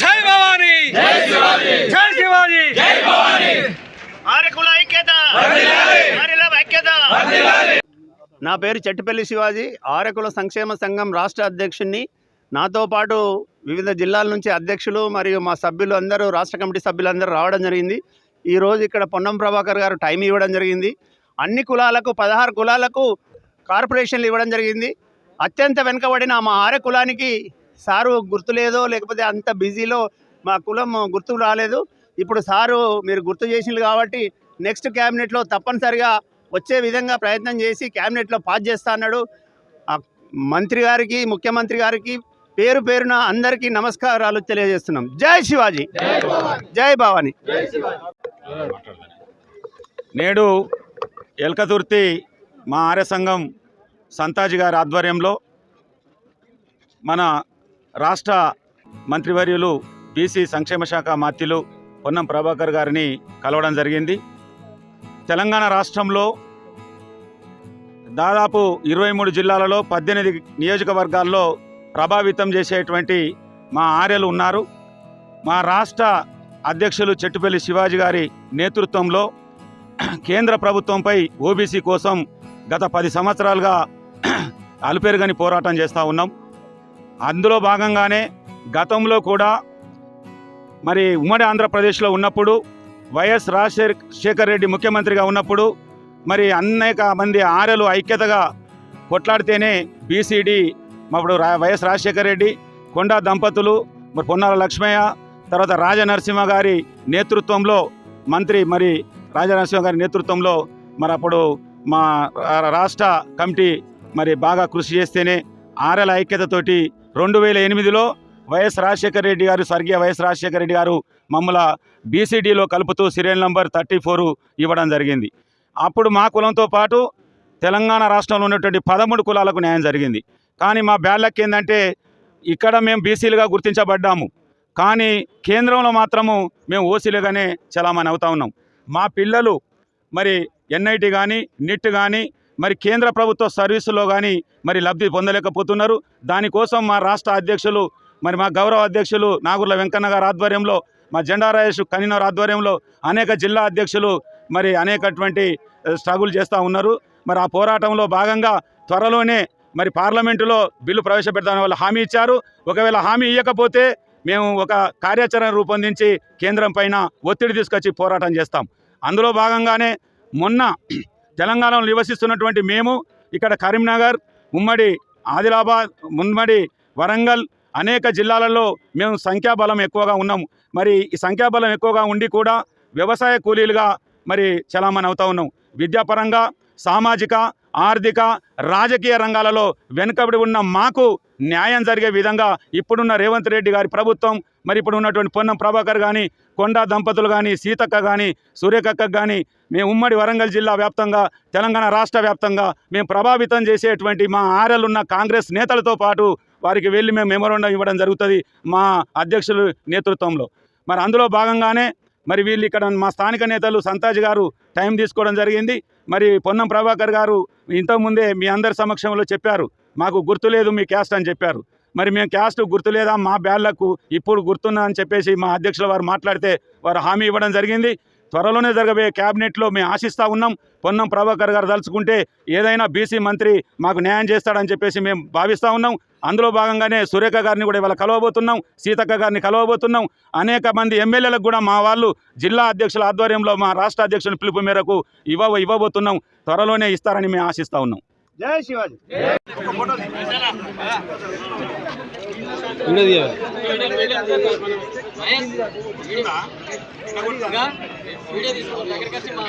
జై భవానీ! జై శివాజీ! ఆరకుల ఐక్యత! ఐక్యత! నా పేరు చెట్టుపల్లి శివాజీ. ఆరకుల సంక్షేమ సంఘం రాష్ట్ర అధ్యక్షుడిని నాతో పాటు వివిధ జిల్లాల నుంచి అధ్యక్షులు మరియు మా సభ్యులు అందరూ రాష్ట్ర కమిటీ సభ్యులందరూ రావడం జరిగింది. ఈరోజు ఇక్కడ పొన్నం ప్రభాకర్ గారు టైం ఇవ్వడం జరిగింది. అన్ని కులాలకు పదహారు కులాలకు కార్పొరేషన్లు ఇవ్వడం జరిగింది. అత్యంత వెనుకబడిన మా ఆరే కులానికి సారు గుర్తు లేదో లేకపోతే అంత బిజీలో మా కులం గుర్తుకు రాలేదు. ఇప్పుడు సారు మీరు గుర్తు చేసినారు కాబట్టి నెక్స్ట్ క్యాబినెట్లో తప్పనిసరిగా వచ్చే విధంగా ప్రయత్నం చేసి క్యాబినెట్లో పాస్ చేస్తా అన్నాడు. మంత్రి గారికి ముఖ్యమంత్రి గారికి పేరు పేరున అందరికీ నమస్కారాలు తెలియజేస్తున్నాం. జై శివాజీ. జై భవాని. నేడు ఎల్కతుర్తి మా ఆర్య సంఘం సంతాజీ గారి ఆధ్వర్యంలో మన రాష్ట్ర మంత్రివర్యులు బీసీ సంక్షేమ శాఖ మాత్యులు పొన్నం ప్రభాకర్ గారిని కలవడం జరిగింది. తెలంగాణ రాష్ట్రంలో దాదాపు ఇరవై మూడు జిల్లాలలో పద్దెనిమిది నియోజకవర్గాల్లో ప్రభావితం చేసేటువంటి మా ఆర్యలు ఉన్నారు. మా రాష్ట్ర అధ్యక్షులు చెట్టుపల్లి శివాజీ గారి నేతృత్వంలో కేంద్ర ప్రభుత్వంపై ఓబీసీ కోసం గత పది సంవత్సరాలుగా అలుపెరుగని పోరాటం చేస్తూ ఉన్నాం. అందులో భాగంగానే గతంలో కూడా మరి ఉమ్మడి ఆంధ్రప్రదేశ్లో ఉన్నప్పుడు వైఎస్ రాజశేఖర్ రెడ్డి ముఖ్యమంత్రిగా ఉన్నప్పుడు మరి అనేక మంది ఆర్యలు ఐక్యతగా కొట్లాడితేనే బీసీడీ అప్పుడు రా వైఎస్ రాజశేఖర రెడ్డి కొండా దంపతులు మరి పొన్నాల లక్ష్మయ్య తర్వాత రాజనరసింహ గారి నేతృత్వంలో మంత్రి మరి రాజనరసింహ గారి నేతృత్వంలో మరి అప్పుడు మా రాష్ట్ర కమిటీ మరి బాగా కృషి చేస్తేనే ఆర్ఎల ఐక్యతతోటి రెండు వేల ఎనిమిదిలో వైఎస్ రాజశేఖర రెడ్డి గారు స్వర్గీయ వైఎస్ రాజశేఖర రెడ్డి గారు మమ్మల బీసీడీలో కలుపుతూ సీరియల్ నంబర్ థర్టీ ఫోర్ ఇవ్వడం జరిగింది. అప్పుడు మా కులంతో పాటు తెలంగాణ రాష్ట్రంలో ఉన్నటువంటి పదమూడు కులాలకు న్యాయం జరిగింది. కానీ మా బ్యాలక్ ఏంటంటే ఇక్కడ మేము బీసీలుగా గుర్తించబడ్డాము. కానీ కేంద్రంలో మాత్రము మేము ఓసీలుగానే చలామణి అవుతా ఉన్నాం. మా పిల్లలు మరి ఎన్ఐటి కానీ నిట్ కానీ మరి కేంద్ర ప్రభుత్వ సర్వీసులో కానీ మరి లబ్ధి పొందలేకపోతున్నారు. దానికోసం మా రాష్ట్ర అధ్యక్షులు మరి మా గౌరవ అధ్యక్షులు నాగుర్ల వెంకన్న గారి ఆధ్వర్యంలో మా జెండా రాయేష్ కన్వీనర్ ఆధ్వర్యంలో అనేక జిల్లా అధ్యక్షులు మరి అనేకటువంటి స్ట్రగుల్ చేస్తూ ఉన్నారు. మరి ఆ పోరాటంలో భాగంగా త్వరలోనే మరి పార్లమెంటులో బిల్లు ప్రవేశపెడతామని వాళ్ళు హామీ ఇచ్చారు. ఒకవేళ హామీ ఇవ్వకపోతే మేము ఒక కార్యాచరణ రూపొందించి కేంద్రం పైన ఒత్తిడి తీసుకొచ్చి పోరాటం చేస్తాం. అందులో భాగంగానే మొన్న తెలంగాణలో నివసిస్తున్నటువంటి మేము ఇక్కడ కరీంనగర్ ఉమ్మడి ఆదిలాబాద్ ముమ్మడి వరంగల్ అనేక జిల్లాలలో మేము సంఖ్యాబలం ఎక్కువగా ఉన్నాము. మరి ఈ సంఖ్యాబలం ఎక్కువగా ఉండి కూడా వ్యవసాయ కూలీలుగా మరి చలామణి అవుతా ఉన్నాం విద్యాపరంగా సామాజిక ఆర్థిక రాజకీయ రంగాలలో వెనుకబడి ఉన్న మాకు న్యాయం జరిగే విధంగా ఇప్పుడున్న రేవంత్ రెడ్డి గారి ప్రభుత్వం మరి ఇప్పుడు ఉన్నటువంటి పొన్నం ప్రభాకర్ కానీ కొండా దంపతులు కానీ సీతక్క కానీ సూర్యకక్క కానీ మేము ఉమ్మడి వరంగల్ జిల్లా వ్యాప్తంగా తెలంగాణ రాష్ట్ర వ్యాప్తంగా మేము ప్రభావితం చేసేటువంటి మా ఆర్ఎలున్న కాంగ్రెస్ నేతలతో పాటు వారికి వెళ్ళి మేము మెమోరండం ఇవ్వడం జరుగుతుంది మా అధ్యక్షుల నేతృత్వంలో. మరి అందులో భాగంగానే మరి వీళ్ళు ఇక్కడ మా స్థానిక నేతలు సంతాజ్ గారు టైం తీసుకోవడం జరిగింది. మరి పొన్నం ప్రభాకర్ గారు ఇంతకుముందే మీ అందరి సమక్షంలో చెప్పారు. మాకు గుర్తులేదు మీ క్యాస్ట్ అని చెప్పారు. మరి మేము క్యాస్ట్ గుర్తులేదా మా బ్యాళ్ళకు ఇప్పుడు గుర్తున్నా అని చెప్పేసి మా అధ్యక్షుల వారు మాట్లాడితే వారు హామీ ఇవ్వడం జరిగింది. త్వరలోనే జరగబోయే క్యాబినెట్లో మేము ఆశిస్తూ ఉన్నాం. పొన్నం ప్రభాకర్ గారు తలుచుకుంటే ఏదైనా బీసీ మంత్రి మాకు న్యాయం చేస్తాడని చెప్పేసి మేము భావిస్తూ ఉన్నాం. అందులో భాగంగానే సురేఖ గారిని కూడా ఇవాళ కలవబోతున్నాం. సీతక్క గారిని కలవబోతున్నాం. అనేక మంది ఎమ్మెల్యేలకు కూడా మా వాళ్ళు జిల్లా అధ్యక్షుల ఆధ్వర్యంలో మా రాష్ట్ర అధ్యక్షుల పిలుపు మేరకు ఇవ్వ ఇవ్వబోతున్నాం. త్వరలోనే ఇస్తారని మేము ఆశిస్తూ ఉన్నాం. జై శివాజీ వీడియో తీసుకో దగ్గరికి వచ్చి మా